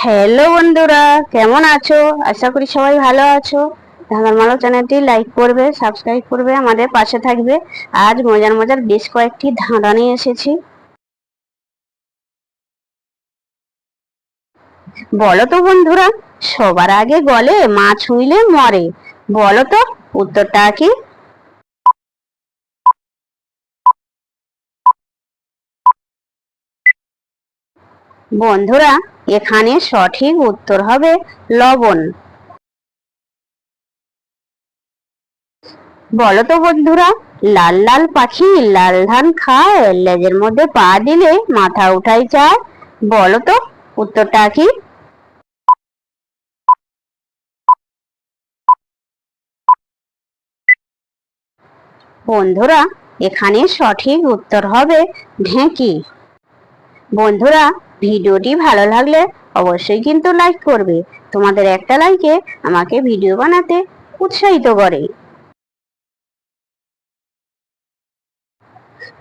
Hello বন্ধুরা, কেমন আছো? আশা করি সবাই ভালো আছো। ধাঁধার মালো চ্যানেলটি লাইক করবে সাবস্ক্রাইব করবে, আমাদের পাশে থাকবে। আজ মজার মজার বেশ কয়েকটি ধাঁধা নিয়ে এসেছি। বলো তো বন্ধুরা, সবার আগে গলে, মাছ ছুঁইলে মরে। বলো তো, উত্তরটা কি? বন্ধুরা, এখানে সঠিক উত্তর হবে লবণ। বলো তো বন্ধুরা, লাল লাল পাখি লাল ধান খায়, লেজের মধ্যে পা দিলে মাথা উঠাই চায় বলো তো, উত্তরটা কি? বন্ধুরা, এখানে সঠিক উত্তর হবে ঢেঁকি। বন্ধুরা ভিডিওটি ভালো লাগলে অবশ্যই কিন্তু লাইক করবে। তোমাদের একটা লাইকে আমাকে ভিডিও বানাতে উৎসাহিত করে।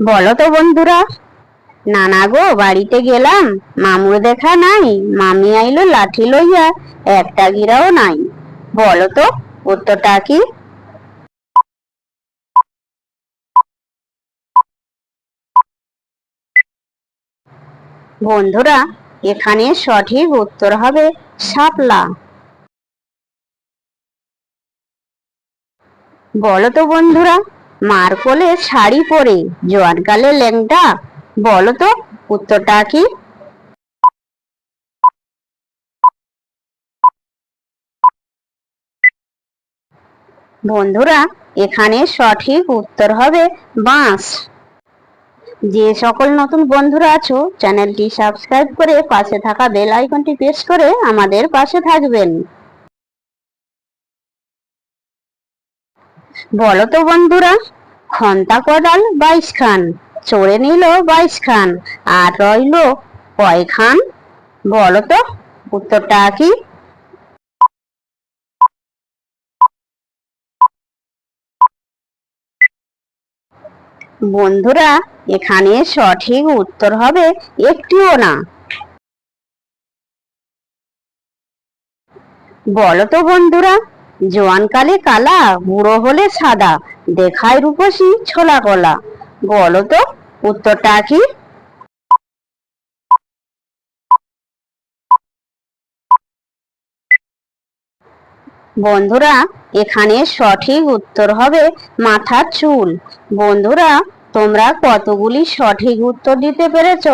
বলো তো বন্ধুরা, নানা গো, বাড়িতে গেলাম, মামুর দেখা নাই, মামি আইলো লাঠি লইয়া, একটা গিরাও নাই। বলো তো, উত্তরটা কি? বন্ধুরা, এখানে সঠিক উত্তর হবে শাপলা। বলো তো বন্ধুরা মার কোলে শাড়ি পরে জোয়ানকালে ল্যাংটা বলো তো, উত্তরটা কি? বন্ধুরা, এখানে সঠিক উত্তর হবে বাঁশ। যে সকল নতুন বন্ধুরা আছো, চ্যানেলটি সাবস্ক্রাইব করে পাশে থাকা বেল আইকনটি প্রেস করে আমাদের পাশে থাকবেন। বলো তো বন্ধুরা খন্তা কোদাল বাইশ খান, চড়ে নিল বাইশ খান, আর রইল কয় খান? বলো তো, উত্তরটা কি? বন্ধুরা, এখানে সঠিক উত্তর হবে একটিও না। বলো তো বন্ধুরা জোয়ানকালে কালা, বুড়ো হলে সাদা, দেখায় রূপসী ছোলা কলা। বলো তো, উত্তরটা কি? বন্ধুরা, এখানে সঠিক উত্তর হবে মাথার চুল। বন্ধুরা, তোমরা কতগুলি সঠিক উত্তর দিতে পেরেছ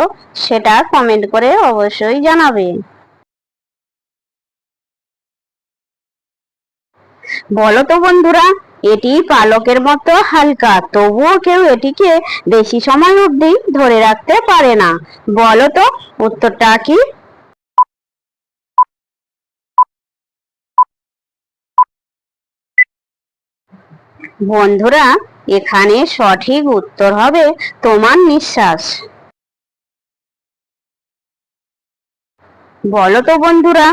সেটা কমেন্ট করে অবশ্যই জানাবে। বলো তো বন্ধুরা, এটি পালকের মতো হালকা, তবুও কেউ এটিকে বেশি সময় অবধি ধরে রাখতে পারে না। বলো তো, উত্তরটা কি? বন্ধুরা, এখানে সঠিক উত্তর হবে তোমার নিঃশ্বাস। বলো তো বন্ধুরা,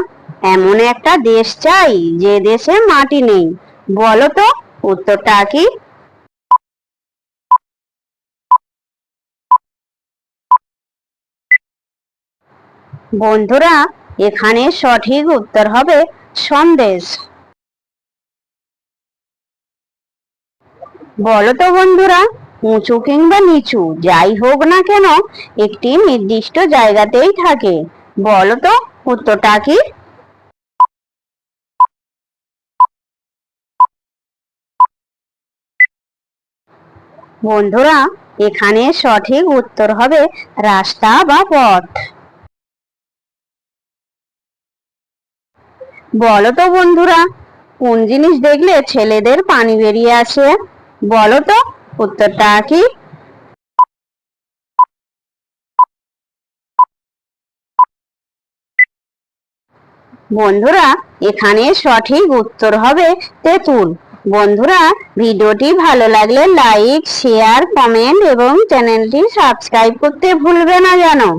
এমন একটা দেশ চাই যে দেশে মাটি নেই। বলো তো, উত্তরটা কি? বন্ধুরা, এখানে সঠিক উত্তর হবে সন্দেশ। বলো তো বন্ধুরা, উঁচু কিংবা নিচু, যাই হোক না কেন, একটি নির্দিষ্ট জায়গাতেই থাকে। বলো তো উত্তরটা কি? বন্ধুরা, এখানে সঠিক উত্তর হবে রাস্তা বা পথ। বলো তো বন্ধুরা, কোন জিনিস দেখলে ছেলেদের পানি বেরিয়ে আসে? বলো তো, উত্তরটা কি? বন্ধুরা, এখানে সঠিক উত্তর হবে তেঁতুল। বন্ধুরা, ভিডিওটি ভালো লাগলে লাইক শেয়ার কমেন্ট এবং চ্যানেলটি সাবস্ক্রাইব করতে ভুলবে না জানো।